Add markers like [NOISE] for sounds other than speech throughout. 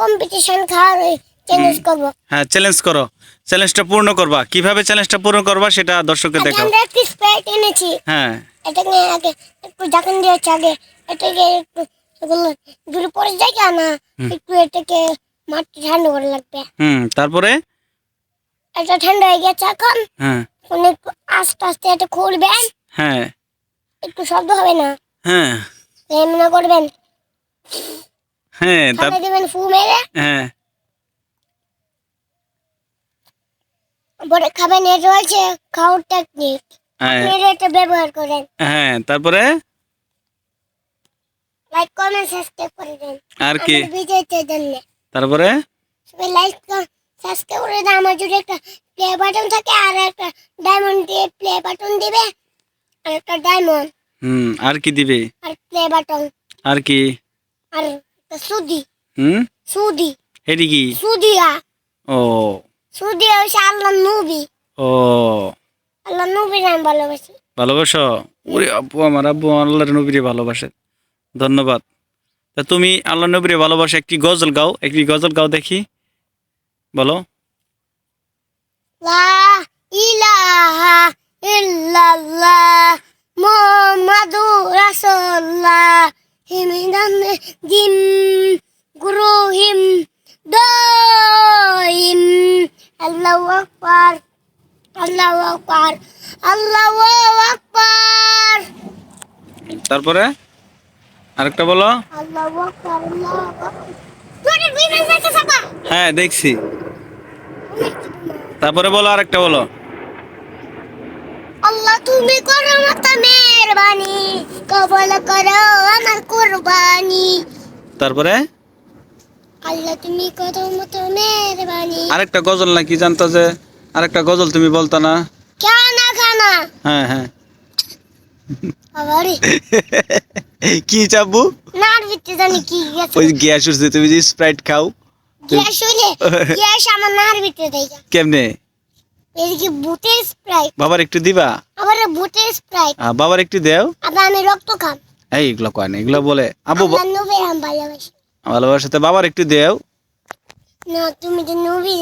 Competition খাওয়ার challenge করব। হ্যাঁ চ্যালেঞ্জ করো। চ্যালেঞ্জটা পূর্ণ করবা। কীভাবে চ্যালেঞ্জটা পূর্ণ করবা সেটা দর্শককে দেখাও। আমরা একটি স্প্রাইট এনেছি। হ্যাঁ। এটাকে আগে একটু ঢাকন দিয়েছে আগে। এটাকে একটু দূরে পড়ে যায় না একটু এটাকে মাটি ঠান্ডা করে লাগবে। হুম তারপরে? এটা ঠান্ডা হয়ে গেছে এখন। হ্যাঁ। একটু আস্তে আস্তে এটা খুলবেন হ্যাঁ। একটু শব্দ হবে না। হ্যাঁ। এমনি করবেন। হ্যাঁ তার খাবে দেবেন ফু মেরে হ্যাঁ পরে খাবেন এটা হচ্ছে খাওয়ার টেকনিক হ্যাঁ মেরে এটা ব্যবহার করেন হ্যাঁ তারপরে লাইক কমেন্ট সাবস্ক্রাইব করে দেন আর কি আমাদের বিজয়ীদের জন্য তারপরে সবাই লাইক সাবস্ক্রাইব করে দেন আমার যদি একটা প্লে বাটন থাকে আর একটা ডায়মন্ড দিয়ে প্লে বাটন দিবে আর একটা ডায়মন্ড হুম আর কি দিবে আর প্লে বাটন আর কি আর একটা সুদি হুম সুদি এটি কি সুদিয়া ও সুদি হচ্ছে আল্লাহ নবী ও আল্লাহ নবীর আমি ভালোবাসি। ভালোবাসো? ওরে আব্বু আমার আব্বু আল্লাহর নবীরে ভালোবাসে। ধন্যবাদ। তা তুমি আল্লাহ নবীরে ভালোবাসে একটি গজল গাও একটি গজল গাও দেখি। বলো। লা ইলাহা ইল্লাল্লাহ মুহাম্মাদুর রাসূলুল্লাহ। হিমিদান জিম গুরুহিম দইম আল্লাহু আকবার আল্লাহু আকবার আল্লাহু আকবার তারপরে? আরেকটা বলো। আল্লাহু আকবার হ্যাঁ দেখছি। তারপরে বলো আরেকটা বলো। আল্লাহ তুমি করো মতো মেহরবানি। কবল করো আমার তারপরে? আল্লাহ তুমি করো মতো মেহরবানি। আরেকটা গজল নাকি জানতো যে আরেকটা গজল তুমি বলতো না? খানা খানা হ্যাঁ হ্যাঁ। [LAUGHS] কি চাবু? নার ভিতরে জানি কি গেছে। ওই গ্যাস উঠছে তুমি যে স্প্রাইট খাও গ্যাস হইলে গ্যাস আমার নার ভিতরে দেয় কেমনে? এদিকে বুটের স্প্রাইট। বাবার একটু দিবা? আবার বুটের স্প্রাইট। বাবার একটু দেও। আবার আমি রক্ত খাম। এই এগুলো কয় না এগুলো বলে আবু ভালোবাসাতে বাবার একটু দেও। না তুমি তো নবী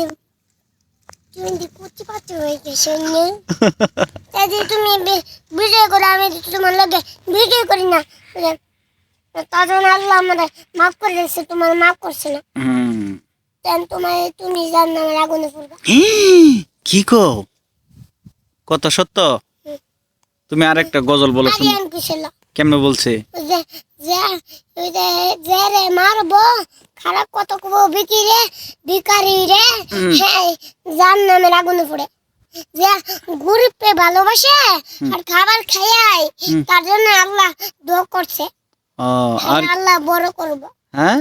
তুমি [LAUGHS] তো কুচি পাচি না। তাই তুমি বি- করে আমি তোমার লগে বিজয় করি না। তার জন্য আল্লাহ আমাদের মাফ করে তোমার মাফ করছে না। তোমার তুমি জান না আমার আগুনে পড়বে। কি কো কত সত্য? তুমি আরেকটা গজল বলো শুনি। আরিয়ান কিসেল কেমনে বলছে? যে যে ওই যে যে রে মারবো খারাপ কত কবো বিকি রে ভিকারি রে হ্যাঁ জান নামের আগুনে পড়ে। যে গরিবকে ভালোবাসে আর খাবার খাইয়াই তার জন্য আল্লাহ দোয়া করছে। আর আল্লাহ বড় করব। হ্যাঁ?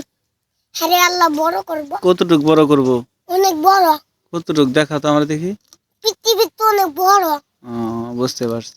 আরে আল্লাহ বড় করব। কতটুক বড় করব? অনেক বড়। কতটুক? দেখা তো আমরা দেখি। পৃথিবীর তো অনেক বড়। বুঝতে পারছি।